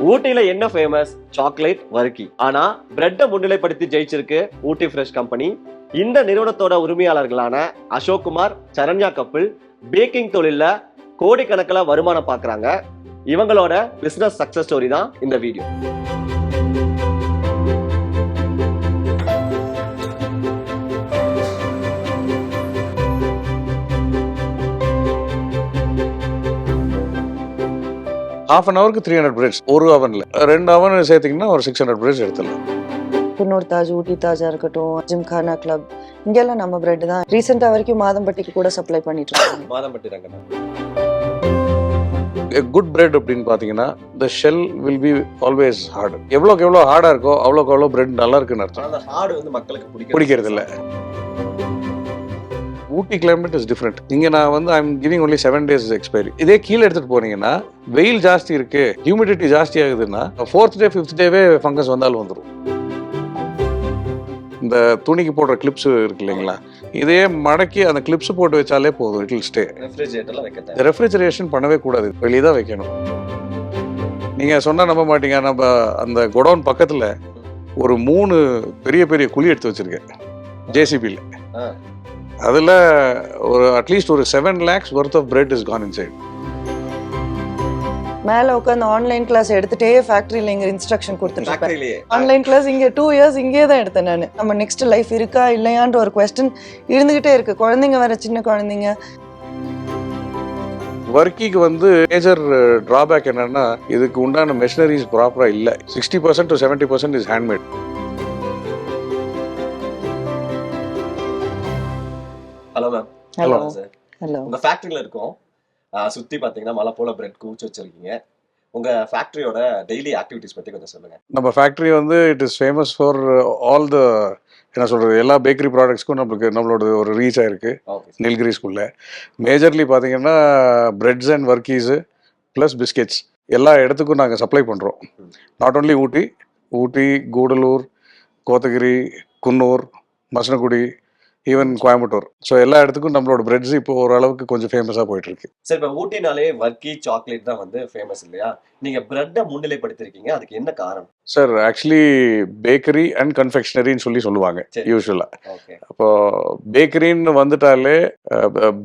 ஊட்டியில என்ன famous chocolate வர்க்கி ஆனா பிரெட்டை முன்னிலைப்படுத்தி ஜெயிச்சிருக்கு ஊட்டி ஃப்ரெஷ் கம்பெனி இந்த நிறுவனத்தோட உரிமையாளர்களான அசோக் குமார் சரண்யா கப்பிள் பேக்கிங் தொழில கோடிக்கணக்கில் வருமானம் பார்க்குறாங்க. இவங்களோட பிசினஸ் சக்சஸ் ஸ்டோரி தான் இந்த வீடியோ ஹாஃப் அன் ஹவருக்கு த்ரீ ஹண்ட்ரட் பிரெட்ஸ் ஒரு அவனில் ரெண்டு அவன் சேர்த்திங்கன்னா ஒரு சிக்ஸ் ஹண்ட்ரட் பிரெட்ஸ் எடுத்துடலாம். குன்னூர் தாஜ் ஊட்டி தாஜா இருக்கட்டும் ஜிம்கானா கிளப் இங்கெல்லாம் நம்ம பிரெட் தான். ரீசெண்டாக வரைக்கும் மாதம்பட்டிக்கு கூட சப்ளை பண்ணிட்டு இருக்காங்க. மாதம்பட்டி ரங்கண்ணா. குட் பிரெட் அப்படின்னு பார்த்தீங்கன்னா the shell will be always hard எவ்வளோக்கு எவ்வளோ ஹார்டாக இருக்கோ அவ்வளோக்கு அவ்வளோ பிரெட் நல்லா இருக்குன்னு அர்த்தம். ஹார்டு வந்து மக்களுக்கு பிடிக்கிறது இல்ல. ஊட்டி கிளைமேட் இஸ் டிஃப்ரெண்ட் இங்கே நான் வந்து I'm giving only seven days expiry இதே கீழே எடுத்துகிட்டு போனீங்கன்னா வெயில் ஜாஸ்தி இருக்கு ஹியூமிடிட்டி ஜாஸ்தி ஆகுதுன்னா ஃபோர்த் டே ஃபிஃப்த் டேவே ஃபங்கஸ் வந்தாலும் வந்துடும் இந்த துணிக்கு போடுற கிளிப்ஸ் இருக்கு இல்லைங்களா? இதையே மடக்கி அந்த கிளிப்ஸ் போட்டு வச்சாலே போதும் இட் வில் ஸ்டே ரெஃப்ரிஜரேஷன் பண்ணவே கூடாது வெளியே தான் வைக்கணும். நீங்கள் சொன்னால் நம்ப மாட்டீங்க நம்ம அந்த குடோன் பக்கத்தில் ஒரு மூணு பெரிய பெரிய குழி எடுத்து வச்சிருக்கேன் ஜேசிபியில். அதில் ஒரு அட்லீஸ்ட் ஒரு seven lakhs worth of bread is gone inside மேலே உட்காந்து ஆன்லைன் கிளாஸ் எடுத்துட்டே ஃபேக்ட்ரியில் இங்கே இன்ஸ்ட்ரக்ஷன் கொடுத்துட்டு ஆன்லைன் கிளாஸ் இங்கே டூ இயர்ஸ் இங்கே தான் எடுத்தேன் நான். நம்ம நெக்ஸ்ட் லைஃப் இருக்கா இல்லையான்ற ஒரு கொஸ்டின் இருந்துகிட்டே இருக்கு. குழந்தைங்க வேற சின்ன குழந்தைங்க. வர்க்கிக்கு வந்து மேஜர் டிராபேக் என்னன்னா இதுக்கு உண்டான மெஷினரிஸ் ப்ராப்பராக இல்லை. Sixty percent to seventy percent is handmade hello ma'am hello sir hello உங்க ஃபேக்டரியில இருக்கோம். சுத்தி பாத்தீங்கன்னா மலை போல பிரெட் குவிச்சு வச்சிருக்கீங்க. உங்க ஃபேக்டரியோட டெய்லி ஆக்டிவிட்டிஸ் பத்தி கொஞ்சம் சொல்லுங்க. நம்ம ஃபேக்ட்ரி வந்து it is famous for all the என்ன சொல்கிறது எல்லா பேக்கரி ப்ராடக்ட்ஸ்க்கும் நம்மளுக்கு நம்மளோட ஒரு ரீச் ஆயிருக்கு. ஓகே நீல்கிரி ஸ்கூலில் மேஜர்லி பார்த்தீங்கன்னா breads and varkeys plus biscuits எல்லா இடத்துக்கும் நாங்கள் சப்ளை பண்ணுறோம் not only Ooty Ooty Gudalur Kotagiri Coonoor Masinagudi even Coimbatore so எல்லா இடத்துக்கும் நம்மளோட பிரெட்ஸ் இப்போ ஓரளவுக்கு கொஞ்சம் ஃபேமஸாக போயிட்டுருக்கு. சரி இப்ப ஊட்டினாலே வர்க்கி சாக்லேட் தான் வந்து ஃபேமஸ் இல்லையா? நீங்க பிரெட்டை முன்னிலைப்படுத்திருக்கீங்க. அதுக்கு என்ன காரணம்? சார் ஆக்சுவலி பேக்கரி அண்ட் கன்ஃபெக்ஷனரின்னு சொல்லி சொல்லுவாங்க. யூஸ்வலாக அப்போ பேக்கரின்னு வந்துட்டாலே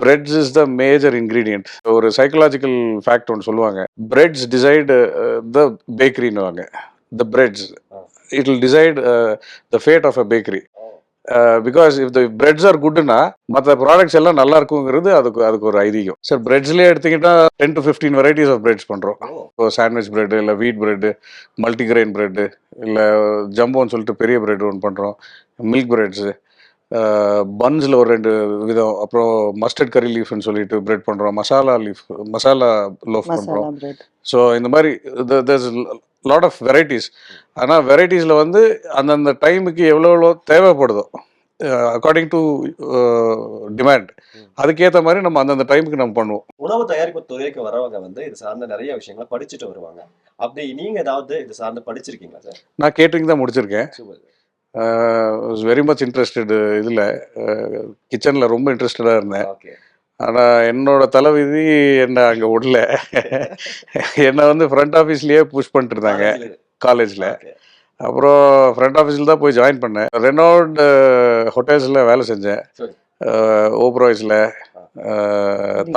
breads is the major ingredient ஒரு சைக்கலாஜிக்கல் ஃபேக்ட் ஒன்று சொல்லுவாங்க. Breads decide the பேக்கரின்னுவாங்க the breads it will decide the fate of a bakery because if the breads are குட்னா மற்ற ப்ராடக்ட்ஸ் எல்லாம் நல்லா இருக்குங்கிறது அதுக்கு அதுக்கு ஒரு ஐதீகம். சார் பிரெட்ஸ்லேயே எடுத்துக்கிட்டா ten to fifteen varieties of breads பண்ணுறோம் இப்போ சாண்ட்விச் பிரெட் இல்லை வீட் பிரெட்டு மல்டிகிரெயின் பிரெட்டு இல்லை ஜம்போன்னு சொல்லிட்டு பெரிய பிரெட் ஒன்று பண்ணுறோம் மில்க் பிரெட்ஸு பன்ஸில் ஒரு ரெண்டு விதம். அப்புறம் மஸ்டர்ட் கறி லீஃப்னு சொல்லிட்டு பிரெட் பண்ணுறோம் மசாலா லீஃப் மசாலா லோஃப் பண்ணுறோம் பிரெட் ஸோ இந்த மாதிரி லாட் ஆஃப் வெரைட்டிஸ் ஆனால் வெரைட்டிஸில் வந்து அந்தந்த டைமுக்கு எவ்வளோ எவ்வளோ தேவைப்படுதோ அக்கார்டிங் டு டிமாண்ட் அதுக்கேற்ற மாதிரி நம்ம அந்தந்த டைமுக்கு நம்ம பண்ணுவோம். உணவு தயாரிப்பு துறைக்கு வரவங்க வந்து இது சார்ந்த நிறைய விஷயங்களை படிச்சுட்டு வருவாங்க. அப்படி நீங்க ஏதாவது இது சார்ந்து படிச்சிருக்கீங்களா சார்? நான் கேட்டரிங் தான் முடிச்சிருக்கேன். வெரி மச் இன்ட்ரெஸ்டட் இதில் கிச்சனில் ரொம்ப இன்ட்ரெஸ்டடாக இருந்தேன். ஓகே. ஆனால் என்னோட தலைவிதி என்னை அங்கே விடல என்னை வந்து ஃப்ரண்ட் ஆஃபீஸ்லேயே புஷ் பண்ணிட்டு இருந்தாங்க காலேஜில் அப்புறம் ஃப்ரண்ட் ஆஃபீஸில் தான் போய் ஜாயின் பண்ணேன். ரெனால்ட் ஹோட்டல்ஸில் வேலை செஞ்சேன். ஓப்ராய்ஸில்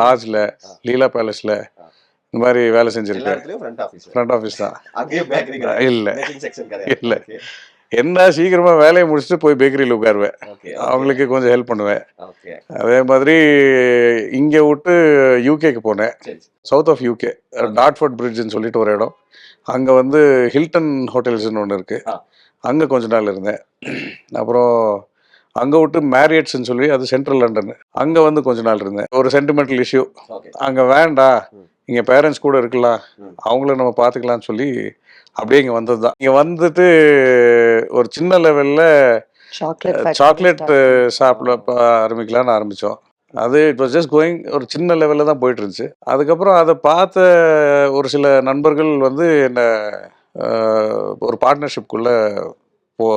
தாஜில் லீலா பேலஸில் இந்த மாதிரி வேலை செஞ்சுருக்கேன். ஃப்ரண்ட் ஆஃபீஸ் தான். இல்ல. இல்ல. என்ன சீக்கிரமாக வேலையை முடிச்சுட்டு போய் பேக்கரியில் உட்காருவேன். அவங்களுக்கு கொஞ்சம் ஹெல்ப் பண்ணுவேன். அதே மாதிரி இங்கே விட்டு யூகேக்கு போனேன். சவுத் ஆஃப் யூகே டாட்ஃபோர்ட் பிரிட்ஜ்னு சொல்லிட்டு ஒரு இடம். அங்கே வந்து ஹில்டன் ஹோட்டல்ஸ்னு ஒன்று இருக்குது ஆ. அங்கே கொஞ்ச நாள் இருந்தேன். அப்புறம் அங்கே விட்டு மேரியட்ஸ்னு சொல்லி அது சென்ட்ரல் லண்டன் அங்கே வந்து கொஞ்ச நாள் இருந்தேன். ஒரு சென்டிமெண்டல் இஷ்யூ அங்கே வேண்டாம். இங்கே பேரண்ட்ஸ் கூட இருக்கலாம். அவங்கள நம்ம பார்த்துக்கலாம்னு சொல்லி அப்படியே இங்கே வந்தது தான் இங்கே வந்துட்டு ஒரு சின்ன லெவலில் சாக்லேட் ப- ஆரம்பிக்கலாம்னு ஆரம்பித்தோம் அது இட் வாஸ் ஜஸ்ட் கோயிங் ஒரு சின்ன லெவலில் தான் போயிட்டு இருந்துச்சு. அதுக்கப்புறம் அதை பார்த்த ஒரு சில நண்பர்கள் வந்து என்னை ஒரு பார்ட்னர்ஷிப்குள்ளே போ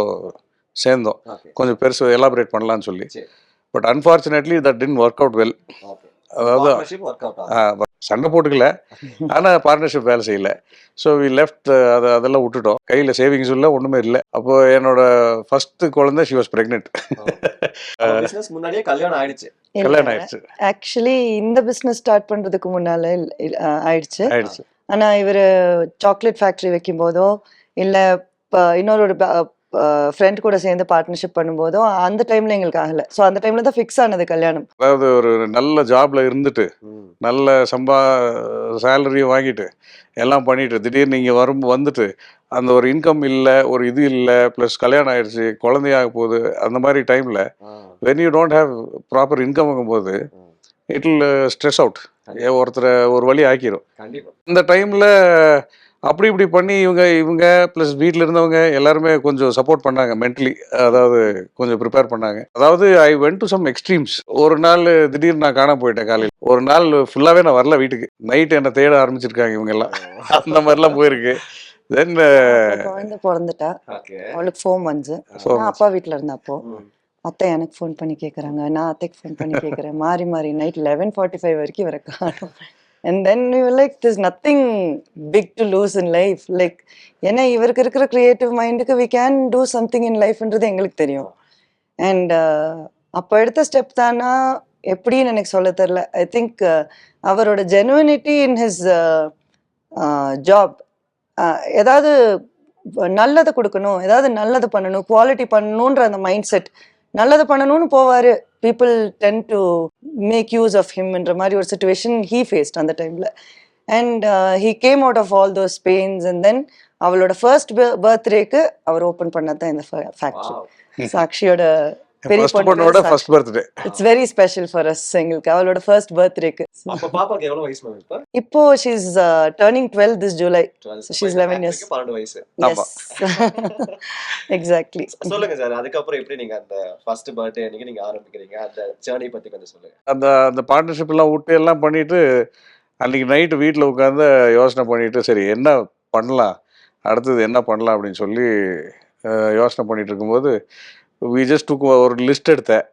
சேர்ந்தோம். கொஞ்சம் பெருசு எலாபரேட் பண்ணலாம்னு சொல்லி. But unfortunately that didn't work out well okay அதாவது சண்டை போட்டுக்கல. ஆனால் பார்ட்னர்ஷிப் வேலை செய்யல. ஸோ வி லெஃப்ட் அதை அதெல்லாம் விட்டுட்டோம். கையில் சேவிங்ஸ் இல்லை ஒன்றுமே இல்லை. அப்போ என்னோட ஃபர்ஸ்ட் குழந்தை ஷி வாஸ் ப்ரெக்னென்ட் பிசினஸ் முன்னாடியே கல்யாணம் ஆயிடுச்சு. கல்யாணம் ஆயிடுச்சு. ஆக்சுவலி இந்த பிசினஸ் ஸ்டார்ட் பண்றதுக்கு முன்னால ஆயிடுச்சு. ஆயிடுச்சு. ஆனா இவர் சாக்லேட் ஃபேக்டரி வைக்கும் போதோ இல்ல இப்ப இன்னொரு ஃப்ரெண்ட் கூட சேர்ந்து பார்ட்னர்ஷிப் பண்ணும்போதோ அந்த டைம்ல எங்களுக்கு ஆகல. ஸோ அந்த டைம்ல தான் ஃபிக்ஸ் ஆனது கல்யாணம். அதாவது ஒரு நல்ல ஜாப்ல இருந்துட்டு நல்ல சம்பா சேலரியும் வாங்கிட்டு எல்லாம் பண்ணிட்டு திடீர்னு இங்கே வரும் வந்துட்டு அந்த ஒரு இன்கம் இல்லை ஒரு இது இல்லை ப்ளஸ் கல்யாணம் ஆயிடுச்சு குழந்தையாக போகுது அந்த மாதிரி டைமில் when you don't have proper income போது இட் வில் ஸ்ட்ரெஸ் அவுட் ஒருத்தரை ஒரு வழி ஆக்கிரும். கண்டிப்பா. இந்த டைமில் அப்படி இப்படி பண்ணி இவங்க இவங்க ப்ளஸ் வீட்டில் இருந்தவங்க எல்லாருமே கொஞ்சம் சப்போர்ட் பண்ணாங்க மென்டலி அதாவது கொஞ்சம் ப்ரிப்பேர் பண்ணாங்க. அதாவது I went to some extremes ஒரு நாள் திடீர்னு நான் காணாம போயிட்டேன் காலையில். ஒரு நாள் ஃபுல்லாகவே நான் வரல வீட்டுக்கு. நைட் என்னை தேட ஆரம்பிச்சிருக்காங்க இவங்க எல்லாம். அந்த மாதிரிலாம் போயிருக்கு. தென் அப்ப குழந்தை பிறந்துட்டா. ஓகே அவளுக்கு ஃபோன் வந்து நான் அப்பா வீட்ல இருந்தேன் அப்போ அத்தை எனக்கு ஃபோன் பண்ணி கேக்குறாங்க. நான் அத்தைக்கு ஃபோன் பண்ணி கேக்குறேன். மாறி மாறி. நைட் லெவன் ஃபார்ட்டி ஃபைவ் வரைக்கும் வர காணும். And then you like this nothing big to lose in life like ஏன்னா இவருக்கு இருக்கிற க்ரியேட்டிவ் மைண்டுக்கு we can do something in லைஃப்ன்றது எங்களுக்கு தெரியும். அண்ட் uh, அப்போ எடுத்த ஸ்டெப் தானா? எப்படின்னு எனக்கு சொல்ல தெரில ஐ திங்க் அவரோட ஜெனுவனிட்டி இன் ஹிஸ் ஜாப் ஏதாவது uh, நல்லதை கொடுக்கணும் ஏதாவது நல்லது பண்ணணும் குவாலிட்டி பண்ணணுன்ற அந்த மைண்ட் செட் நல்லது பண்ணணும்னு போவாரு. People tend to make use of ஹிம்ன்ற மாதிரி ஒரு சுச்சுவேஷன் ஹீ ஃபேஸ்ட் அந்த டைம்ல and he came out of all those pains and then அவளோட ஃபர்ஸ்ட் பர்த்டேக்கு அவர் ஓப்பன் பண்ணதான் இந்த ஃபேக்டரி சாக்ஷியோட பெரிய ஃபர்ஸ்ட் பொண்ணோட first birthday it's very special for us எங்களுக்கு. அவளோட ஃபர்ஸ்ட் பர்த்டேக்கு அப்ப பாப்பாக்கு எவ்வளவு வயசு மேம் இப்ப? Turning twelve this July 12. So she's 11 years. பன்னெண்டு வயசு. ஆமா. எக்ஸாக்ட்லி சொல்லுங்க சார் அதுக்கப்புறம் எப்படி நீங்க அந்த ஃபர்ஸ்ட் பர்த்டே அன்னைக்கு நீங்க ஆரம்பிக்கிறீங்க? அந்த ஜேர்னி பத்தி கொஞ்சம் சொல்லுங்க. அந்த அந்த பார்ட்னர்ஷிப் எல்லாம் விட்டு எல்லாம் பண்ணிட்டு அன்னைக்கு நைட்டு வீட்டில் உட்காந்து யோசனை பண்ணிட்டு சரி என்ன பண்ணலாம்? அடுத்தது என்ன பண்ணலாம் அப்படின்னு சொல்லி யோசனை பண்ணிட்டு இருக்கும்போது வி ஜஸ்ட் டுக் ஒரு லிஸ்ட் எடுத்தேன்.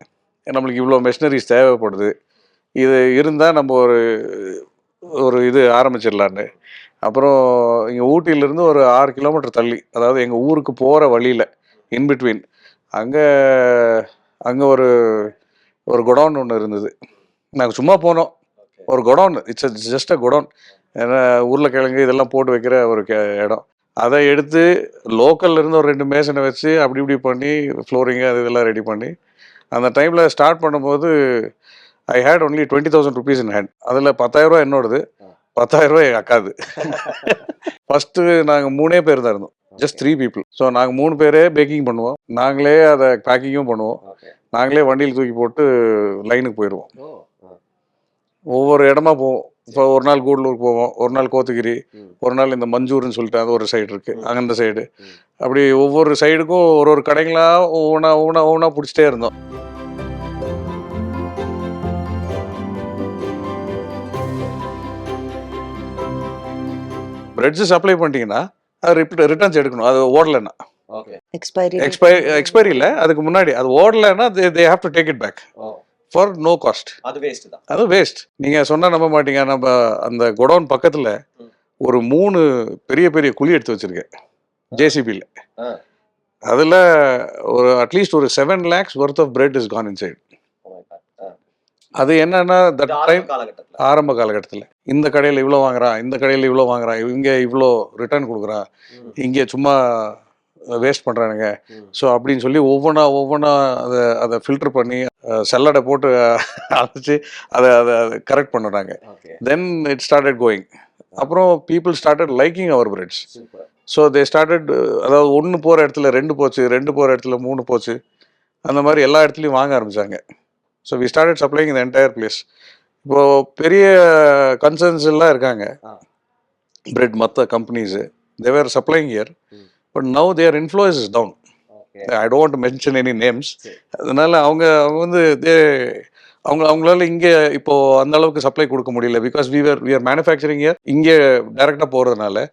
நம்மளுக்கு இவ்வளோ மெஷினரிஸ் தேவைப்படுது. இது இருந்தால் நம்ம ஒரு ஒரு இது ஆரம்பிச்சிடலான்னு. அப்புறம் இங்கே ஊட்டியிலேருந்து ஒரு ஆறு கிலோமீட்டர் தள்ளி அதாவது எங்கள் ஊருக்கு போகிற வழியில் இன்பிட்வீன் அங்கே அங்கே ஒரு ஒரு குடோன் ஒன்று இருந்தது. நாங்கள் சும்மா போனோம். ஒரு godown it's just a godown ஏன்னா உருளைக்கிழங்கு இதெல்லாம் போட்டு வைக்கிற ஒரு கே- இடம். அதை எடுத்து லோக்கல்ல இருந்து ஒரு ரெண்டு மேசனை வச்சு அப்படி இப்படி பண்ணி ஃப்ளோரிங்கு அது இதெல்லாம் ரெடி பண்ணி அந்த டைமில் ஸ்டார்ட் பண்ணும்போது I had only twenty thousand rupees in hand அதில் பத்தாயிரரூவா என்னோடது. பத்தாயிரரூவா எங்கள் அக்காது. ஃபஸ்ட்டு நாங்கள் மூணே பேர் தான் இருந்தோம். ஜஸ்ட் த்ரீ பீப்புள் ஸோ நாங்கள் மூணு பேரே பேக்கிங் பண்ணுவோம். நாங்களே அதை பேக்கிங்கும் பண்ணுவோம். நாங்களே வண்டியில் தூக்கி போட்டு லைனுக்கு போயிடுவோம். ஒவ்வொரு இடமா போவோம். இப்போ ஒரு நாள் கூடலூர் போவோம் ஒரு நாள் கோத்தகிரி. ஒரு நாள் இந்த மஞ்சூர்னு சொல்லிட்டு அது ஒரு சைடு இருக்கு அந்த சைடு. அப்படி ஒவ்வொரு சைடுக்கும் ஒரு ஒரு கடைங்களா ஒவ்வொன்றா ஒவ்வொன்றா ஒவ்வொன்றா பிடிச்சிட்டே இருந்தோம். பிரெட்ஸ் சப்ளை பண்ணிட்டீங்கன்னா அது ரிட்டர்ன்ஸ் எடுக்கணும் அது ஓடலைன்னா. ஓகே எக்ஸ்பைரி எக்ஸ்பைரி எக்ஸ்பைரி இல்லை அதுக்கு முன்னாடி அது ஓடலைன்னா they have to take it back oh for no cost அது வேஸ்ட் தான். அது வேஸ்ட் நீங்க சொன்னா நம்ப மாட்டீங்க. நம்ம அந்த குடோன் பக்கத்துல. ஒரு மூணு பெரிய பெரிய குழி எடுத்து வச்சிருக்கேன். ஜேசிபியில். அதுல ஒரு அட்லீஸ்ட் ஒரு seven lakhs worth of bread is gone inside. அது என்னன்னா தட் டைம் ஆரம்ப காலகட்டத்தில். இந்த கடையில் இவ்வளோ வாங்குறான் இந்த கடையில் இவ்வளோ வாங்குறான் இவங்க இவ்வளோ ரிட்டர்ன் கொடுக்குறான். இங்கே சும்மா வேஸ்ட் பண்ணுறானுங்க. ஸோ அப்படின்னு சொல்லி ஒவ்வொன்றா ஒவ்வொன்றா அதை அதை ஃபில்டர் பண்ணி செல்லடை போட்டு அரைச்சி அதை அதை கரெக்ட் பண்ணுறாங்க. தென் இட் ஸ்டார்டட் கோயிங் அப்புறம் people started liking our breads so they started அதாவது ஒன்று போகிற இடத்துல ரெண்டு போச்சு ரெண்டு போகிற இடத்துல மூணு போச்சு. அந்த மாதிரி எல்லா இடத்துலையும் வாங்க ஆரம்பிச்சாங்க. ஸோ வி ஸ்டார்டட் சப்ளைங் இந்த என்டையர் பிளேஸ் இப்போ பெரிய கன்சர்ன்ஸ் எல்லாம் இருக்காங்க. பிரெட் மற்ற companies they were supplying here. But now their influence is down I don't mention any names. அதனால அவங்க அவங்க வந்து தே அவங்க அவங்களால இங்கே இப்போ அந்த அளவுக்கு சப்ளை கொடுக்க முடியல because we were we are manufacturing here இங்கே டைரெக்டாக போகிறதுனால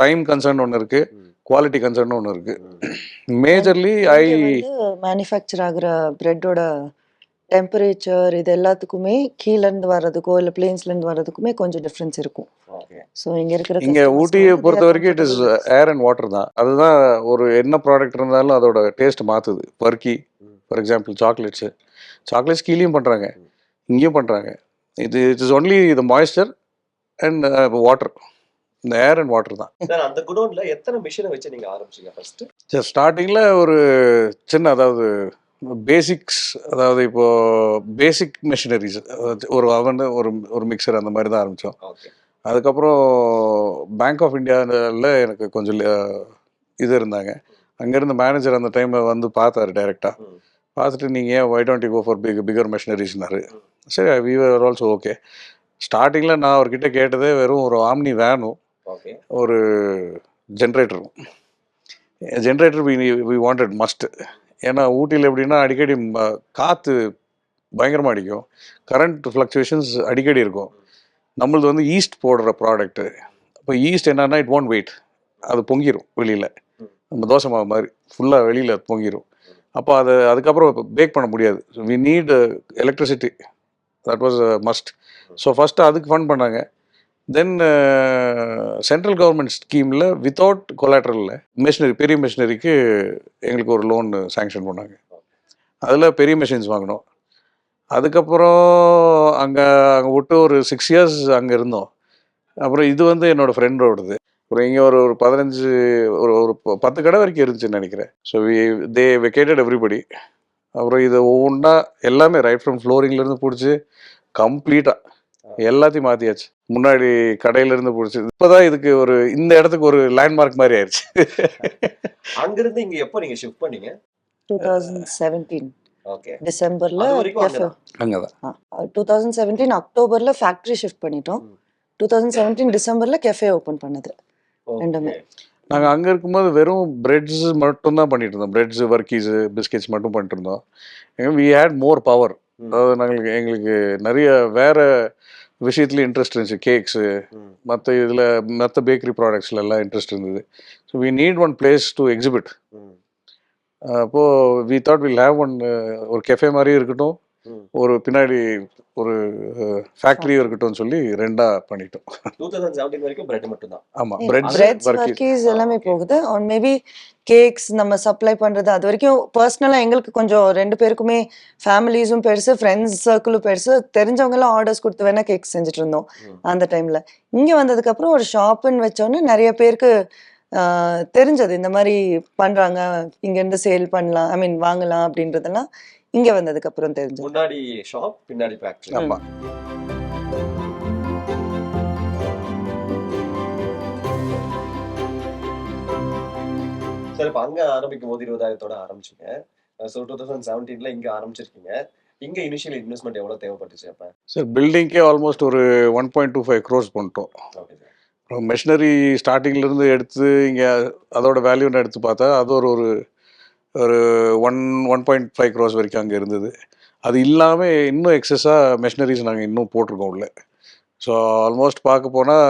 டைம் கன்சர்ன் ஒன்று இருக்கு. குவாலிட்டி கன்சர்ன் ஒன்று இருக்கு. மேஜர்லி ஐ மேனுஃபேக்சர் ஆகுற பிரெட்டோட டெம்பரேச்சர் இது எல்லாத்துக்குமே கீழ இருந்து வர்றதுக்கோ இல்ல பிளேன்ஸ்ல இருந்து வர்றதுக்குமே கொஞ்சம் டிஃபரன்ஸ் இருக்கும். ஸோ இங்க இருக்கிற இங்க ஊட்டியை பொறுத்த வரைக்கும் it is air and water தான். அதுதான் ஒரு என்ன ப்ராடக்ட் இருந்தாலும் அதோட டேஸ்ட் மாத்துது. வர்க்கி ம். ஃபார் எக்ஸாம்பிள் சாக்லேட்ஸ் சாக்லேட்ஸ் கீழேயும் பண்றாங்க. இங்கேயும் பண்றாங்க. இது it is only the moisture and water இந்த ஏர் அண்ட் வாட்டர் தான். அந்த குடோன்ல எத்தனை மிஷினை வச்சு நீங்க ஆரம்பிச்சீங்க ஃபர்ஸ்ட் சரி ஸ்டார்டிங்கில் ஒரு சின்ன அதாவது பேசிக்ஸ் அதாவது இப்போ பேசிக் மிஷினரிஸ் ஒரு அவன் ஒரு ஒரு மிக்சர் அந்த மாதிரி தான் ஆரம்பித்தோம் அதுக்கப்புறம் பேங்க் ஆஃப் இந்தியாவில் எனக்கு கொஞ்சம் இது இருந்தாங்க. அங்கேருந்து மேனேஜர் அந்த டைம் வந்து பார்த்தாரு டைரெக்டாக. பார்த்துட்டு நீங்கள் ஏன் why don't go for big figure மிஷினரிஸ்னாரு சரி வி ஆர் ஆல்சோ ஓகே ஸ்டார்டிங்கில் நான் அவர்கிட்ட கேட்டதே வெறும் ஒரு ஆம்னி வேனும் ஒரு ஜென்ரேட்டரும் generator we we wanted must ஏன்னா ஊட்டியில் எப்படின்னா அடிக்கடி ம- காற்று பயங்கரமாக அடிக்கும். கரண்ட் ஃப்ளக்சுவேஷன்ஸ் அடிக்கடி இருக்கும். நம்மளது வந்து ஈஸ்ட் போடுற ப்ராடக்ட்டு அப்போ ஈஸ்ட் என்னன்னா இட் ஒன்ட் வெயிட் அது பொங்கிடும் வெளியில். நம்ம தோசை மாவு மாதிரி ஃபுல்லாக வெளியில் பொங்கிடும் அப்போ அது அதுக்கப்புறம் பேக் பண்ண முடியாது. We need electricity that was must so first அதுக்கு ஃபண்ட் பண்ணாங்க. தென் சென்ட்ரல் கவர்மெண்ட் ஸ்கீமில் வித்தவுட் கொலாட்ரலில் மிஷினரி பெரிய மிஷினரிக்கு எங்களுக்கு ஒரு லோன் சேங்ஷன் பண்ணாங்க. அதில் பெரிய மிஷின்ஸ் வாங்கினோம். அதுக்கப்புறம் அங்கே அங்கே விட்டு ஒரு சிக்ஸ் இயர்ஸ் அங்கே இருந்தோம். அப்புறம் இது வந்து என்னோட ஃப்ரெண்டோடது அப்புறம் இங்கே ஒரு ஒரு பதினஞ்சு ஒரு ஒரு ப- பத்து கடை வரைக்கும் இருந்துச்சுன்னு நினைக்கிறேன். So we they vacated everybody அப்புறம் இது ஒவ்வொன்றா எல்லாமே ரைட் ஃப்ரம் ஃப்ளோரிங்லேருந்து பிடிச்சி கம்ப்ளீட்டாக எல்லாத்தையும் மாற்றியாச்சு முன்னாடி கடையிலேருந்து பிடிச்சி இப்போதான் இதுக்கு ஒரு இந்த இடத்துக்கு ஒரு லேண்ட்மார்க் மாதிரி ஆயிடுச்சு அங்க இருந்து இங்க எப்போ நீங்க ஷிஃப்ட் பண்ணீங்க? டூ தௌசண்ட் செவன்டீன் ஓகே டிசம்பர்ல அங்கதான். அங்கே தான் டூ தௌசண்ட் செவன்டீன் அக்டோபர்ல ஃபேக்டரி ஷிஃப்ட் பண்ணிட்டோம். டூ தௌசண்ட் செவன்டீன் டிசம்பர்ல கெஃபே ஓப்பன் பண்ணது. ரெண்டுமே. நாங்கள் அங்கே இருக்கும்போது வெறும் பிரெட்ஸ் மட்டும் தான் பண்ணிட்டு இருந்தோம். பிரெட்ஸ் வர்க்கீஸு பிஸ்கெட்ஸ் மட்டும் பண்ணிட்டு இருந்தோம். We had more power. அதாவது நாங்களுக்கு எங்களுக்கு நிறைய வேற விஷயத்துல இன்ட்ரெஸ்ட் இருந்துச்சு. கேக்ஸு மற்ற இதில் மற்ற பேக்கரி ப்ராடக்ட்ஸ்ல எல்லாம் இன்ட்ரெஸ்ட் இருந்தது. So we need one place to exhibit அப்போது we thought will have one ஒரு கெஃபே மாதிரியும் இருக்கட்டும். ஒரு பின்னாடி ஒரு ஃபேக்ட்ரியும் இருக்கட்டும்னு சொல்லி ரெண்டா பண்ணிட்டோம். டூ தௌசண்ட் செவன்டீன் வரைக்கும் பிரெட் மட்டும் தான். பிரெட்ஸ் வர்க்கீஸ் வர்க்கீஸ் எல்லாமே. போகுது. ஆன் மேபி கேக்ஸ் நம்ம சப்ளை பண்றது அது வரைக்கும் பர்சனலா எங்களுக்கு கொஞ்சம் ரெண்டு பேருக்குமே ஃபேமிலிஸும் பெருசு ஃப்ரெண்ட்ஸ் சர்க்கிளும் பெருசு. தெரிஞ்சவங்க எல்லாம் ஆர்டர்ஸ் கொடுத்து வேணா கேக் செஞ்சுட்டு இருந்தோம். அந்த டைம்ல இங்க வந்ததுக்கு அப்புறம் ஒரு ஷாப்புன்னு வச்சோன்னே நிறைய பேருக்கு தெரிஞ்சது இந்த மாதிரி பண்றாங்க. இங்க இருந்து சேல் பண்ணலாம் ஐ மீன் வாங்கலாம் அப்படின்றதெல்லாம் இங்க வந்ததுக்கு அப்புறம் தெரிஞ்சது. முன்னாடி ஷாப் பின்னாடி ஃபேக்டரி ஆமாம் சார் இப்போ அங்க ஆரம்பிக்கும் போது இருபதாயிரத்தோட ஆரம்பிச்சீங்க. ஸோ டூ தௌசண்ட் செவன்டீன்ல இங்க ஆரம்பிச்சிருக்கீங்க. இங்க இனிஷியல் இன்வெஸ்ட்மெண்ட் எவ்வளவு தேவைப்பட்டுச்சு அப்ப? சார் பில்டிங்கே ஆல்மோஸ்ட் ஒரு one point two five crores பண்ணிட்டோம் ஓகே சார் அப்புறம் மெஷினரி ஸ்டார்டிங்லேருந்து எடுத்து இங்கே அதோட வேல்யூன்னு எடுத்து பார்த்தா அது ஒரு ஒரு ஒரு one one point five crores வரைக்கும் அங்கே இருந்தது. அது இல்லாமல் இன்னும் எக்ஸஸாக மெஷினரிஸ் நாங்கள் இன்னும் போட்டிருக்கோம் உள்ள. ஸோ ஆல்மோஸ்ட் பார்க்க போனால்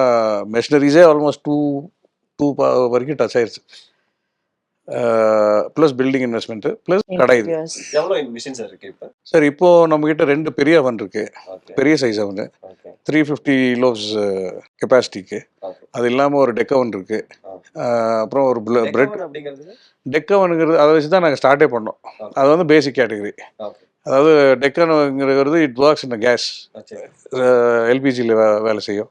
மெஷினரிஸே ஆல்மோஸ்ட் டூ டூ வரைக்கும் டச் ஆயிடுச்சு ப்ளஸ் பில்டிங் இன்வெஸ்ட்மெண்ட்டு ப்ளஸ் கடை இது. சார் இருக்கு இப்போ? சார் இப்போ நம்மக்கிட்ட ரெண்டு பெரிய அவன் இருக்கு. பெரிய சைஸ் அவனு த்ரீ ஃபிஃப்டி லோவ்ஸ் கெப்பாசிட்டிக்கு அது இல்லாமல் ஒரு டெக்கவன் இருக்கு. ஆ. ஆஹ் அப்புறம் ஒரு பிரெட் டெக்கவனுங்கிறது அதை வச்சு தான் நாங்கள் ஸ்டார்ட்டே பண்ணோம். அது வந்து பேசிக் கேட்டகரி அதாவது டெக்கனுங்கிறது இட் ஒர்க்ஸ் இந்த கேஸ் எல்பிஜியில் வேலை செய்யும்.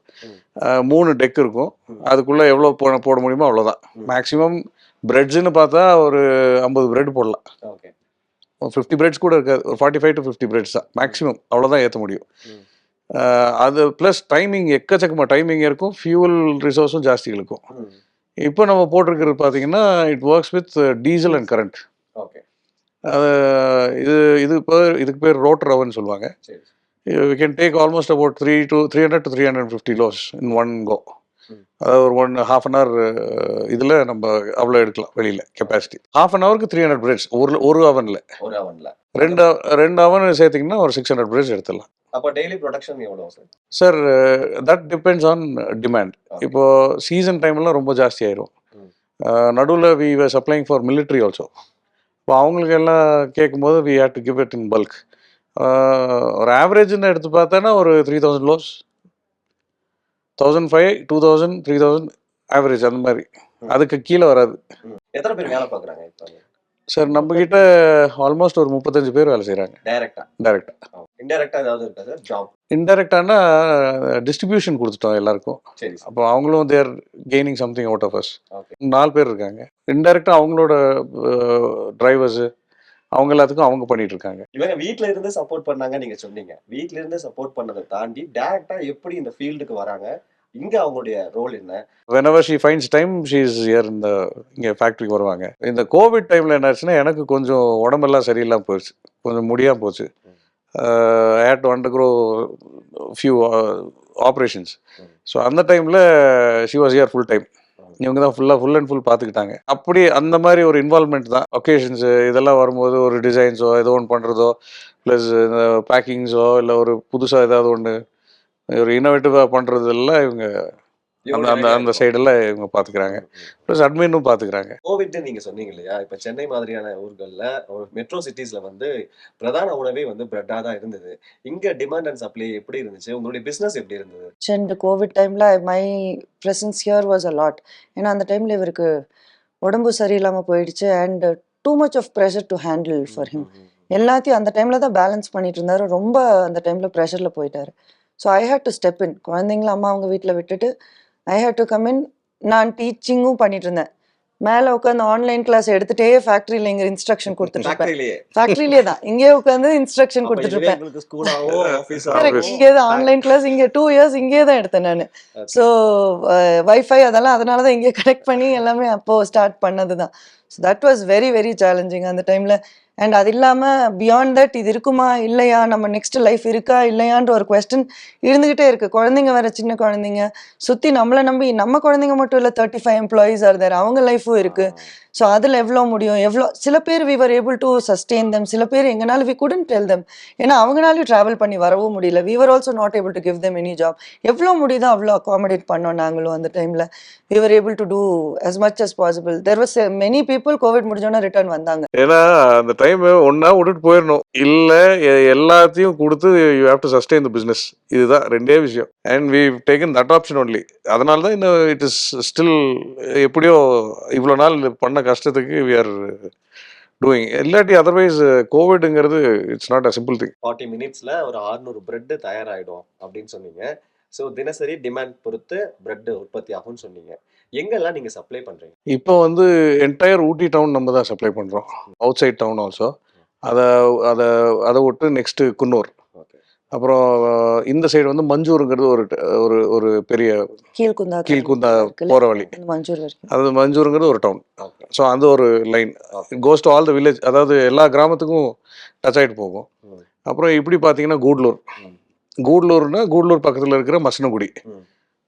மூணு டெக் இருக்கும். அதுக்குள்ளே எவ்வளோ போட போட முடியுமோ அவ்வளோதான். மேக்ஸிமம் பிரெட்ஸ்னு பார்த்தா ஒரு ஐம்பது பிரெட் போடலாம். ஓகே ஒரு ஃபிஃப்டி பிரெட்ஸ் கூட இருக்காது. ஒரு forty five to fifty breads தான். மேக்ஸிமம் அவ்வளோதான் ஏற்ற முடியும். அது ப்ளஸ் டைமிங் எக்கச்சக்கமாக டைமிங் இருக்கும். ஃபியூவல் ரிசோர்ஸும் ஜாஸ்தி இருக்கும். இப்போ நம்ம போட்டிருக்கிறது பார்த்தீங்கன்னா it works with diesel and current okay இது இது பேர் இதுக்கு பேர் ரோட்டர் அவன் சொல்லுவாங்க. We can take almost about three to three hundred to three hundred fifty loaves in one go. அதாவது ஒரு ஒன் ஹாஃப் அன் ஹவர் இதில் நம்ம அவ்வளோ எடுக்கலாம் வெளியில் கெப்பாசிட்டி ஹாஃப் அன் ஹவருக்கு த்ரீ ஹண்ட்ரட் பிரெட்ஸ் ஒரு ஒரு அவனில் ஒரு அவன்ல ரெண்டு ரெண்டு அவன் சேர்த்திங்கன்னா ஒரு சிக்ஸ் ஹண்ட்ரட் பிரெட்ஸ் எடுத்துடலாம். அப்போ டெய்லி ப்ரொடக்ஷன் எவ்வளவு sir sir that depends on demand. இப்போ சீசன் டைம்லாம் ரொம்ப ஜாஸ்தி ஆயிரும். நடுவில் we were supplying for military also இப்போ அவங்களுக்கு எல்லாம் கேட்கும்போது we had to give it in bulk ஒரு ஆவரேஜ்னு எடுத்து பார்த்தோன்னா ஒரு three thousand loaves thousand five two thousand three thousand average அந்த மாதிரி. அதுக்கு கீழே வராது. எத்தனை பேர் வேலை பாக்குறாங்க இப்போ? சார் நம்ம கிட்ட ஆல்மோஸ்ட் ஒரு முப்பத்தஞ்சு பேர் வேலை செய்கிறாங்க டைரக்டா டைரெக்டாக இன்டைரக்டா ஏதாவது இருக்கா சார்? ஜாப் இன்டெரக்டானா டிஸ்ட்ரிபியூஷன் கொடுத்துட்டோம் எல்லாருக்கும். அப்போ அவங்களும் they're gaining something out of us நாலு பேர் இருக்காங்க. இன்டெரக்டாக அவங்களோட டிரைவர்ஸு அவங்க எல்லாத்துக்கும் அவங்க பண்ணிட்டு இருக்காங்க. இவங்க வீட்ல இருந்து சப்போர்ட் பண்ணாங்க நீங்க சொன்னீங்க. வீட்ல இருந்து சப்போர்ட் பண்ணதை தாண்டி டைரக்டா எப்படி இந்த ஃபீல்டுக்கு வராங்க? இங்க அவங்களுடைய ரோல் என்ன? Whenever she finds time she is here இந்த இங்கே ஃபேக்ட்ரிக்கு வருவாங்க. இந்த கோவிட் டைமில் என்னாச்சுன்னா எனக்கு கொஞ்சம் உடம்பெல்லாம் சரியில்லாமல் போயிடுச்சு. கொஞ்சம் முடியாமல் போச்சு. Had to undergo few operations so அந்த டைமில் she was here full time இவங்க தான் ஃபுல்லாக ஃபுல் அண்ட் ஃபுல் பார்த்துக்கிட்டாங்க அப்படி அந்த மாதிரி ஒரு இன்வால்மெண்ட் தான். ஒகேஷன்ஸு இதெல்லாம் வரும்போது ஒரு டிசைன்ஸோ ஏதோ ஒன்று பண்ணுறதோ ப்ளஸ் இந்த பேக்கிங்ஸோ இல்லை ஒரு புதுசாக ஏதாவது ஒன்று ஒரு இன்னோவேட்டிவாக பண்ணுறதெல்லாம் இவங்க அந்த அந்த அந்த சைடெல்லாம் இவங்க பார்த்துக்கிறாங்க ப்ளஸ் அட்மினும் பார்த்துக்கிறாங்க கோவிட் நீங்க சொன்னீங்க இல்லையா? இப்ப சென்னை மாதிரியான ஊர்கள்ல ஒரு மெட்ரோ சிட்டிஸ்ல வந்து பிரதான உணவே வந்து பிரெட்டா தான் இருந்தது. இங்க டிமாண்ட் அண்ட் சப்ளை எப்படி இருந்துச்சு? உங்களுடைய பிசினஸ் எப்படி இருந்தது? இந்த கோவிட் டைமில் my presence here was a lot ஏன்னா அந்த டைமில் இவருக்கு உடம்பு சரியில்லாமல் போயிடுச்சு and too much of pressure to handle for him எல்லாத்தையும் அந்த டைமில் தான் பேலன்ஸ் பண்ணிட்டு இருந்தாரு. ரொம்ப அந்த டைமில் ப்ரெஷரில் போயிட்டாரு. So I had to step in குழந்தைங்கள அம்மா அவங்க வீட்டில் விட்டுட்டு I had to come in நான் டீச்சிங்கும் பண்ணிட்டு இருந்தேன் மேலே உட்காந்து ஆன்லைன் கிளாஸ் எடுத்துட்டே ஃபேக்ட்ரியில் இங்கே இன்ஸ்ட்ரக்ஷன் கொடுத்துட்டு இருப்பேன் ஃபேக்ட்ரிலேயே தான். இங்கேயே உட்காந்து இன்ஸ்ட்ரக்ஷன் கொடுத்துட்டு இருப்பேன். இங்கே தான் ஆன்லைன் கிளாஸ் இங்கே டூ இயர்ஸ் இங்கே தான் எடுத்தேன் நான். ஸோ வைஃபை அதெல்லாம் அதனால தான் இங்கே கனெக்ட் பண்ணி எல்லாமே அப்போ ஸ்டார்ட் பண்ணது தான் so that was very very challenging அந்த டைமில் அண்ட் அது இல்லாமல் பியாண்ட் தட் இது இருக்குமா? இல்லையா? நம்ம நெக்ஸ்ட் லைஃப் இருக்கா? இல்லையான்ற ஒரு கொஸ்டின் இருந்துகிட்டே இருக்கு. குழந்தைங்க வேற சின்ன குழந்தைங்க. சுற்றி நம்மளை நம்பி நம்ம குழந்தைங்க மட்டும் இல்லை thirty five employees are there அவங்க லைஃபும் இருக்கு. ஸோ அதில் எவ்வளோ முடியும்? எவ்வளோ சில பேர் we were able to sustain them சில பேர் எங்கனாலும் வி குடன் டெல் தம் ஏன்னா அவங்களாலையும் ட்ராவல் பண்ணி வரவும் முடியல. We were also not able to give them any job எவ்வளோ முடியுதோ அவ்வளோ அகாமடேட் பண்ணோம் நாங்களும் அந்த டைமில் we were able to do as much as possible there was many people COVID முடிஞ்சோன்னே return வந்தாங்க. ஏன்னா அந்த டைம் ஒன்றா விட்டுட்டு போயிடணும். இல்லை எல்லாத்தையும் கொடுத்து you have to sustain the business இதுதான் ரெண்டே விஷயம். And we taken that option only அதனால தான் இன்னும் இட் இஸ் ஸ்டில் எப்படியோ இவ்வளோ நாள் பண்ண கஷ்டத்துக்கு வி ஆர் டூயிங் இல்லாட்டி otherwise கோவிடுங்கிறது it's not a simple thing forty மினிட்ஸ்ல ஒரு 600 பிரெட் தயாராகிடும் அப்படின்னு சொன்னீங்க. ஸோ தினசரி டிமாண்ட் பொறுத்து பிரெட் உற்பத்தி ஆகும்னு சொன்னீங்க. எங்கெல்லாம் நீங்க சப்ளை பண்றீங்க? இப்போ வந்து என்டையர் ஊட்டி டவுன் நம்ம தான் சப்ளை பண்ணுறோம் அவுட் சைட் டவுன் ஆல்சோ அதை அதை அதை விட்டு நெக்ஸ்ட்டு குன்னூர். ஓகே அப்புறம் இந்த சைடு வந்து மஞ்சூருங்கிறது ஒரு ஒரு ஒரு பெரிய கீழ்குந்தா கீழ்குந்தா போகிற வழி. மஞ்சூர் அது மஞ்சூருங்கிறது ஒரு டவுன் ஸோ அந்த ஒரு line goes to all the village அதாவது எல்லா கிராமத்துக்கும் டச் ஆகிட்டு போகும். ம். அப்புறம் இப்படி பார்த்தீங்கன்னா கூடலூர். ம். கூடலூர்னா கூடலூர் பக்கத்தில் இருக்கிற மசனகுடி.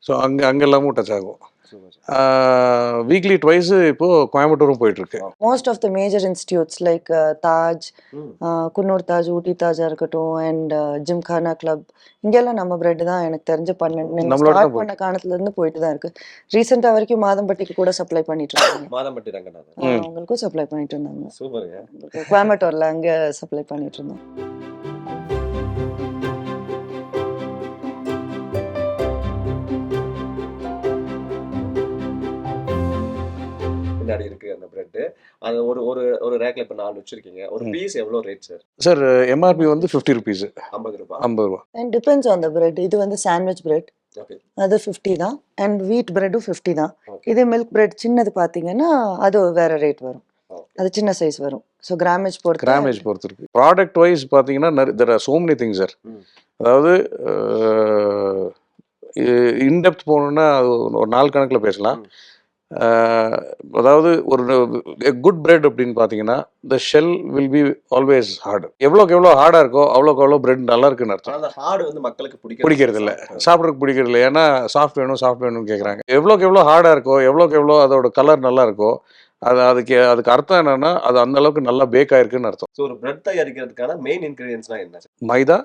ஸோ அங்கே அங்கே எல்லாமும் டச் ஆகும் சூப்பர் வீக்லி ட்வைஸ் இப்போது கோயம்புத்தூரும் போயிட்டுருக்கு. Most of the major institutes like Taj Coonoor Taj Ooty தாஜா இருக்கட்டும் அண்ட் ஜிம்கானா கிளப் இங்கெல்லாம் நம்ம பிரெட் தான் எனக்கு தெரிஞ்ச தான் ஸ்டார்ட் பண்ண காலத்துல இருந்து போயிட்டு தான் இருக்கு. ரீசெண்டா வரைக்கும் மாதம்பட்டிக்கு கூட சப்ளை பண்ணிட்டு இருந்தாங்க. மாதம்பட்டி ரங்கநாதன். அவங்களுக்கும் சப்ளை பண்ணிட்டு இருந்தாங்க. சூப்பருங்க. கோயம்புத்தூர்ல அங்க சப்ளை பண்ணிட்டு இருந்தோம். பிரெட் அது ஒரு ஒரு ஒரு ரேக்ல இப்ப நாலு வச்சிருக்கீங்க. ஒரு. பீஸ் எவ்வளவு ரேட் சார் சார் எம்ஆர்பி வந்து ஃபிஃப்டி ருபீஸ் ஐம்பது ரூபாய் ஐம்பது ரூபா. And depends on the bread இது வந்து சாண்ட்விச் பிரெட் அது ஃபிஃப்டி தான். அண்ட் வீட் பிரெட்டும் ஃபிஃப்டி தான். இதே மில்க் பிரெட் சின்னது பார்த்தீங்கன்னா அது வேற ரேட் வரும். அது சின்ன சைஸ் வரும். ஸோ கிராமேஜ் பொறுத்து கிராமேஜ் பொறுத்து இருக்கு. ப்ராடக்ட் வைஸ் பார்த்தீங்கன்னா there are so many things sir. அதாவது இன்டெப்த் போகணுன்னா அது ஒரு நாள் கணக்கில் பேசலாம். அதாவது ஒரு குட் பிரெட் அப்படின்னு பார்த்தீங்கன்னா the shell will be always hard எவ்வளோக்கு எவ்வளோ ஹார்டாக இருக்கோ அவ்வளோக்கு எவ்வளோ பிரெட் நல்லா இருக்குன்னு அர்த்தம். அந்த ஹார்டு வந்து மக்களுக்கு பிடிக்கிறது பிடிக்கிறது இல்ல சாப்பிட்றதுக்கு பிடிக்கிறது இல்லை ஏன்னா சாஃப்ட் வேணும் சாஃப்ட் வேணும்னு கேட்குறாங்க எவ்வளோக்கு எவ்வளோ ஹார்டாக இருக்கோ எவ்வளோக்கு எவ்வளோ அதோட கலர் நல்லா இருக்கோ அது அதுக்கு அதுக்கு அர்த்தம் என்னன்னா அது அந்த அளவுக்கு நல்லா பேக் ஆயிருக்குன்னு அர்த்தம். ஸோ ஒரு பிரெட் தயாரிக்கிறதுக்கான மெயின் இன்கிரீடியன்ஸ்னா என்ன? Maida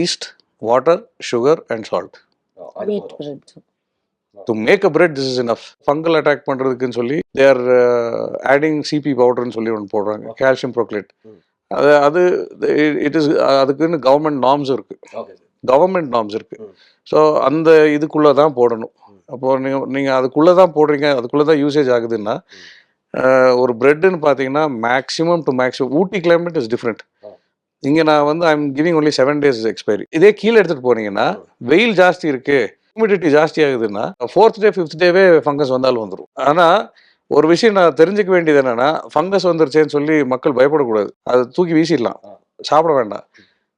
yeast water sugar and salt அது வீட் போதும். Bread to make a bread this is enough fungal attack பண்ணுறதுக்குன்னு சொல்லி தே ஆர் ஆடிங் சிபி பவுடர்னு சொல்லி ஒன்று போடுறாங்க. கால்சியம் ப்ரோக்லேட் ம். அது அது இட் இஸ் அதுக்குன்னு கவர்மெண்ட் நார்ம்ஸ் இருக்குது கவர்மெண்ட் நார்ம்ஸ் இருக்குது. ஸோ அந்த இதுக்குள்ளே தான் போடணும். ம். அப்போது நீங்கள் நீங்கள் அதுக்குள்ளே தான் போடுறீங்க அதுக்குள்ளே தான் யூசேஜ் ஆகுதுன்னா அஹ், ஒரு பிரெட்டுன்னு பார்த்தீங்கன்னா maximum to maximum Ooty climate is different. இங்கே நான் வந்து I'm giving only seven days expiry இதே கீழே எடுத்துகிட்டு போனீங்கன்னா வெயில் ஜாஸ்தி இருக்கு ஹியூமிடிட்டி ஜாஸ்தி ஆகுதுன்னா ஃபோர்த் டே ஃபிஃப்த் டேவே ஃபங்கஸ் வந்தாலும் வந்துடும் ஆனால் ஒரு விஷயம் நான் தெரிஞ்சுக்க வேண்டியது என்னன்னா ஃபங்கஸ் வந்துருச்சேன்னு சொல்லி மக்கள் பயப்படக்கூடாது. அது தூக்கி வீசிடலாம். சாப்பிட வேண்டாம்.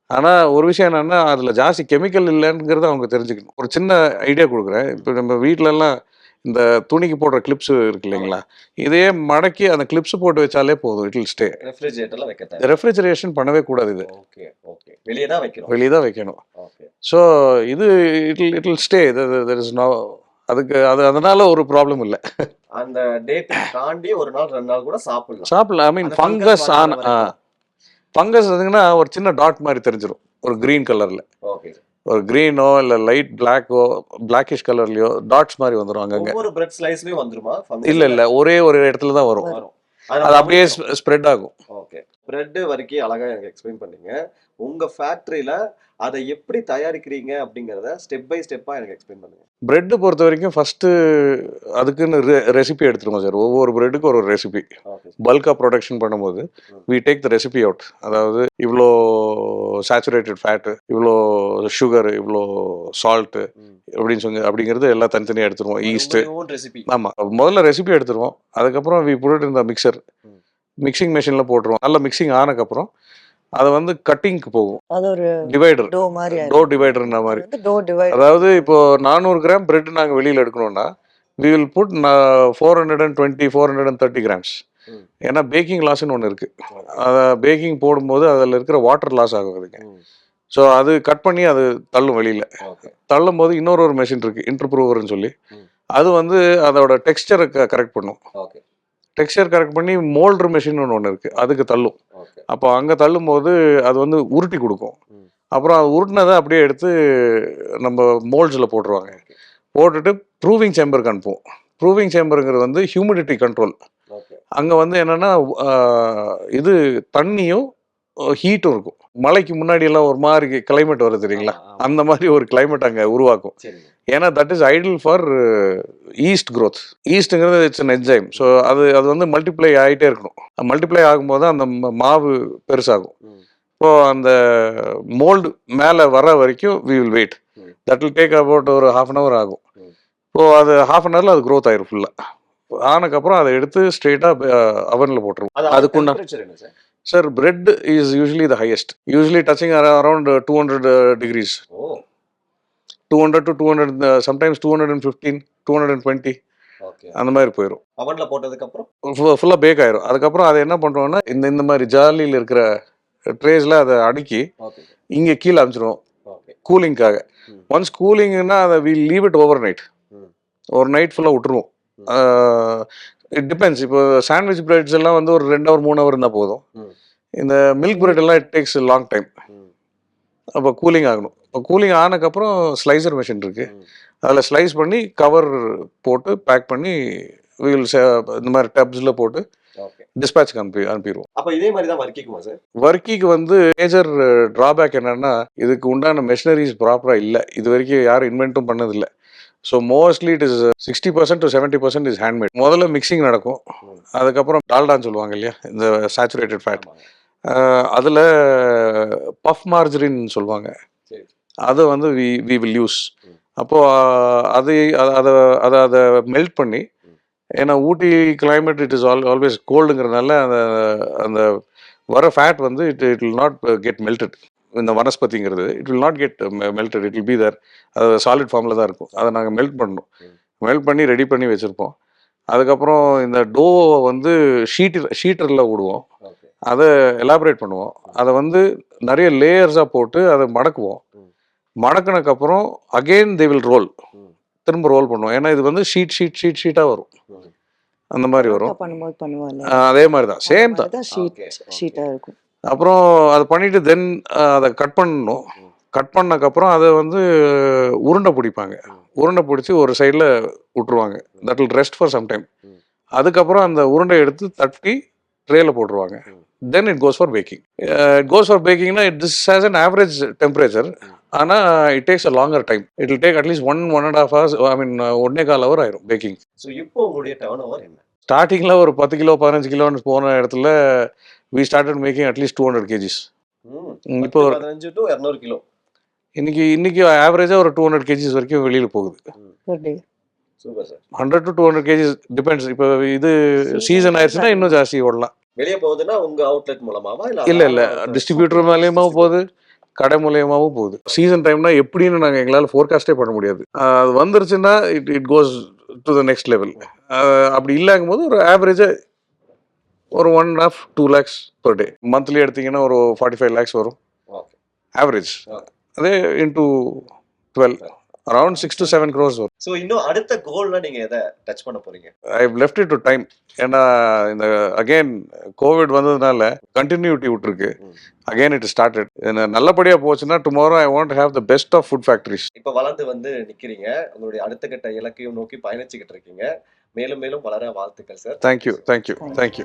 ஆனால் ஒரு விஷயம் என்னென்னா அதில் ஜாஸ்தி கெமிக்கல் இல்லைங்கிறத அவங்க தெரிஞ்சுக்கணும். ஒரு சின்ன ஐடியா கொடுக்குறேன். இப்போ நம்ம வீட்டிலலாம் இந்த துணிக்கு போடுற கிளிப்ஸ் இருக்கு இல்லைங்களா? இதையே மடக்கி அந்த கிளிப்ஸ் போட்டு வச்சாலே போதும் இட் ஸ்டே ரெஃப்ரிஜரேட்டர்ல வைக்க தேவை ரெஃப்ரிஜரேஷன் பண்ணவே கூடாது இது. Okay okay. வெளியே தான் வைக்கிறோம் வெளியே தான் வைக்கணும். ஓகே. ஸோ இது it it will stay there is no அதுக்கு அது அதனால ஒரு ப்ராப்ளம் இல்லை. அந்த டேட் தாண்டி ஒரு நாள் ரெண்டு நாள் கூட சாப்பிடலாம். சாப்பிடலாம். ஐ மீன் ஃபங்கஸ் ஆன. ஃபங்கஸ் இருந்தீங்கன்னா ஒரு சின்ன டாட் மாதிரி தெரிஞ்சிடும் ஒரு க்ரீன் கலரில் ஓகே. ஒரு க்ரீனோ இல்லை லைட் பிளாக்கோ பிளாக்கிஷ் கலர்லையோ டாட்ஸ் மாதிரி வந்துடும் அங்கங்க. ஒவ்வொரு பிரெட் ஸ்லைஸ்லயும் வந்துருமா? இல்லை இல்லை ஒரே ஒரு இடத்துல தான் வரும். அது அப்படியே ஸ்ப்ரெட் ஆகும். ஓகே பிரெட் வரைக்கும் அழகா எனக்கு எக்ஸ்பிளைன் பண்ணீங்க. உங்க ஃபேக்டரியில அதை எப்படி தயாரிக்கிறீங்க அப்படிங்கறத ஸ்டெப் பை ஸ்டெப்பா எனக்கு எக்ஸ்பிளைன் பண்ணுங்க. பிரெட்டு பொறுத்த வரைக்கும் ஃபஸ்ட்டு அதுக்குன்னு ரெசிபி எடுத்துருவோம் சார் ஒவ்வொரு பிரெட்டுக்கும் ஒரு ரெசிபி பல்காக ப்ரொடக்ஷன் பண்ணும்போது we take the recipe out அதாவது இவ்வளோ சேச்சுரேட்டட் ஃபேட்டு இவ்வளோ சுகர் இவ்வளோ சால்ட்டு அப்படின்னு சொல்லி அப்படிங்கிறது எல்லாம் தனித்தனியாக எடுத்துருவோம். ஈஸ்ட்டு ரெசிபி ஆமாம் முதல்ல ரெசிபி எடுத்துருவோம். அதுக்கப்புறம் வி புட் இந்த மிக்சர். மிக்சிங் மிஷினில் போட்டுருவோம். நல்லா மிக்சிங் ஆனதுக்கப்புறம் அதை வந்து கட்டிங்க்கு போகும். அது ஒரு டிவைடர் டோ மாதிரி டோ டிவைடர்ன்ற மாதிரி. வந்து டோ டிவைட் அதாவது இப்போ நானூறு கிராம் பிரெட் நாங்கள் வெளியில் எடுக்கணும்னா we will put four hundred and twenty four hundred and thirty grams. ஏன்னா பேக்கிங் லாஸ்ன்னு ஒன்று இருக்குது அதை பேக்கிங் போடும்போது அதில் இருக்கிற வாட்டர் லாஸ் ஆகுதுங்க ஸோ அது கட் பண்ணி அது தள்ளும் வெளியில். தள்ளும் போது இன்னொரு ஒரு மெஷின் இருக்குது இன்டர்ப்ரூவர்னு சொல்லி. அது வந்து அதோட டெக்ஸ்டரை கரெக்ட் பண்ணும். ஓகே. டெக்ஸ்டர் கரெக்ட் பண்ணி மோல்டர் மெஷின் ஒன்று இருக்குது அதுக்கு தள்ளும். அப்போ அங்கே தள்ளும் போது அது வந்து உருட்டி கொடுக்கும். அப்புறம் அது உருட்டினதை அப்படியே எடுத்து நம்ம மோல்ட்ஸில் போட்டுருவாங்க. போட்டுட்டு ப்ரூவிங் சேம்பருக்கு அனுப்புவோம். ப்ரூவிங் சேம்பருங்கிறது வந்து ஹியூமிடிட்டி கண்ட்ரோல். அங்கே வந்து என்னென்னா இது தண்ணியும் ஹீட்டும் இருக்கும். மழைக்கு முன்னாடி எல்லாம் ஒரு மாதிரி கிளைமேட் வருது தெரியுங்களா? அந்த மாதிரி ஒரு கிளைமேட் அங்கே உருவாக்கும். ஏன்னா that is ideal for yeast growth. ஈஸ்ட்டுங்கிறது இட்ஸ் an enzyme. ஸோ அது அது வந்து மல்டிப்ளை ஆகிட்டே இருக்கணும். மல்டிப்ளை ஆகும்போது அந்த மாவு பெருசாகும். இப்போ அந்த மோல்டு மேலே வர வரைக்கும் we will wait. That will take about ஒரு ஹாஃப் அன் ஹவர் ஆகும். இப்போ அது ஹாஃப் அன் ஹவரில் அது growth ஆயிரும் ஃபுல்லாக ஆனதுக்கப்புறம் அதை எடுத்து ஸ்ட்ரெயிட்டாக அவனில் போட்டுருவோம். அது அதுக்குன்னா டெம்பரேச்சர் என்ன sir bread is usually the highest usually touching around two hundred degrees oh two hundred to two hundred sometimes two hundred and fifteen two hundred and twenty அந்த மாதிரி போயிடும் அவன்ல போட்டதுக்கு அப்புறம்? ஃபுல்லாக பேக் ஆயிரும். அதுக்கப்புறம் அதை என்ன பண்ணுறோம்னா இந்த இந்த மாதிரி ஜாலியில் இருக்கிற ட்ரேஸில் அதை அடுக்கி இங்கே கீழே அனுப்பிச்சிடுவோம் ஓகே கூலிங்காக ம். ஒன்ஸ் கூலிங்னா அதை we leave it overnight. ஒரு நைட் ஃபுல்லாக விட்டுருவோம். இட் டிபெண்ட்ஸ் இப்போ சாண்ட்விச் பிரெட்ஸ் எல்லாம் வந்து ஒரு ரெண்டு ஹவர் மூணு ஹவர் இருந்தால் போதும். இந்த மில்க் பிரெட் எல்லாம் இட் டேக்ஸ் லாங் டைம். அப்போ கூலிங் ஆகணும். இப்போ கூலிங் ஆனதுக்கப்புறம் ஸ்லைசர் மிஷின் இருக்குது ம். அதில் ஸ்லைஸ் பண்ணி கவர் போட்டு பேக் பண்ணி வீல் இந்த மாதிரி டப்ஸில் போட்டு ஓகே டிஸ்பேட்ச்க்கு அனுப்பி அனுப்பிடுவோம். அப்ப இதே மாதிரி தான் வர்க்கிக்குமா சார் வர்க்கிக்கு வந்து மேஜர் ட்ராபேக் என்னன்னா இதுக்கு உண்டான மெஷினரிஸ் ப்ராப்பராக இல்லை. இது வரைக்கும் யாரும் இன்வென்ட்டும் பண்ணதில்லை. So mostly it is sixty percent to seventy percent is handmade முதல்ல மிக்சிங் நடக்கும். அதுக்கப்புறம் டால்டான்னு சொல்லுவாங்க இல்லையா? இந்த சேச்சுரேட்டட் ஃபேட் அதில் பஃப் மார்ஜரின் சொல்லுவாங்க. அதை வந்து வி வி வில் யூஸ். அப்போது அது அதை அதை அதை மெல்ட் பண்ணி. ஏன்னா Ooty climate it is all always கோல்டுங்கிறதுனால அந்த அந்த வர ஃபேட் வந்து it it will not get melted இந்த வனஸ்பதிங்கிறது it will not get melted it will be there அது சாலிட் ஃபார்மில் தான் இருக்கும். அதை நாங்கள் மெல்ட் பண்ணணும். மெல்ட் பண்ணி ரெடி பண்ணி வச்சுருப்போம். அதுக்கப்புறம் இந்த டோவை வந்து ஷீட்டர் ஷீட்டரில் விடுவோம். அதை எலாபரேட் பண்ணுவோம். அதை வந்து நிறைய லேயர்ஸாக போட்டு அதை மடக்குவோம். ம். மடக்குனதுக்கப்புறம் அகெயின் தே வில் ரோல். திரும்ப ரோல் பண்ணுவோம். ஏன்னா இது வந்து ஷீட் ஷீட் ஷீட் ஷீட்டாக வரும். அந்த மாதிரி வரும். அதே மாதிரி தான். சேம் தான். தான் ஷீட் Okay, okay. ஷீட்டா இருக்கும். அப்புறம் அதை பண்ணிட்டு தென் அதை கட் பண்ணணும். கட் பண்ணக்கப்புறம் அதை வந்து உருண்டை பிடிப்பாங்க. உருண்டை பிடிச்சி ஒரு சைடில் விட்டுருவாங்க. That will rest for some time ம். அதுக்கப்புறம் அந்த உருண்டை எடுத்து தட்டி ட்ரேல போட்டுருவாங்க. Then it goes for baking it goes for பேக்கிங்னா it this has an average temperature ஆனால் it takes a longer time it will take at least one one and half hours I mean ஒன்னே கால் hour ஆயிரும் baking so இப்போ உங்களுடைய turn over என்ன ஸ்டார்டிங்கில் ஒரு பத்து கிலோ பதினஞ்சு கிலோன்னு போன இடத்துல we started making at least two hundred KGs இப்போ ஒரு- பதினஞ்சு டு இரநூறு கிலோ. இன்னைக்கு இன்னைக்கு ஆவரேஜாக ஒரு டூ ஹண்ட்ரட் கேஜிஸ் வரைக்கும் வெளியில் போகுது. Hundred to two hundred KGs depends இப்போ இது சீசன் ஆயிடுச்சுன்னா இன்னும் ஜாஸ்தி ஓடலாம். வெளியே போகுதுன்னா உங்க அவுட்லெட் மூலமாவா இல்ல இல்லை இல்லை. டிஸ்ட்ரிபியூட்டர் மூலியமாகவும் போகுது கடை மூலியமாகவும் போகுது. சீசன் டைம்னா எப்படின்னு நாங்கள் எங்களால் ஃபோர்காஸ்டே பண்ண முடியாது. அது வந்துருச்சுன்னா it it goes to the next level அப்படி இல்லாங்கும் போது ஒரு ஆவரேஜாக ஒரு one and half two lakhs per day monthly எடுத்தீங்கன்னா ஒரு ஃபார்ட்டி ஃபைவ் லேக்ஸ் வரும் ஓகே ஆவரேஜ். அதே into twelve around six to seven crores வரும். ஸோ இன்னும் அடுத்த கோல்ல நீங்க எதை டச் பண்ண போறீங்க? I left it to time ஏன்னா இந்த அகைன் கோவிட் வந்ததுனால கண்டினியூட்டி விட்டுருக்கு. அகைன் இட் ஸ்டார்டட் நல்லபடியாக போச்சுன்னா tomorrow I want have the best of food factories இப்ப வளர்ந்து வந்து நிக்கிறீங்க. உங்களுடைய அடுத்த கட்ட இலக்கையும் நோக்கி பயணிச்சுக்கிட்டு இருக்கீங்க. மேலும் மேலும் வளர வாழ்த்துக்கள் sir. Thank you thank you thank you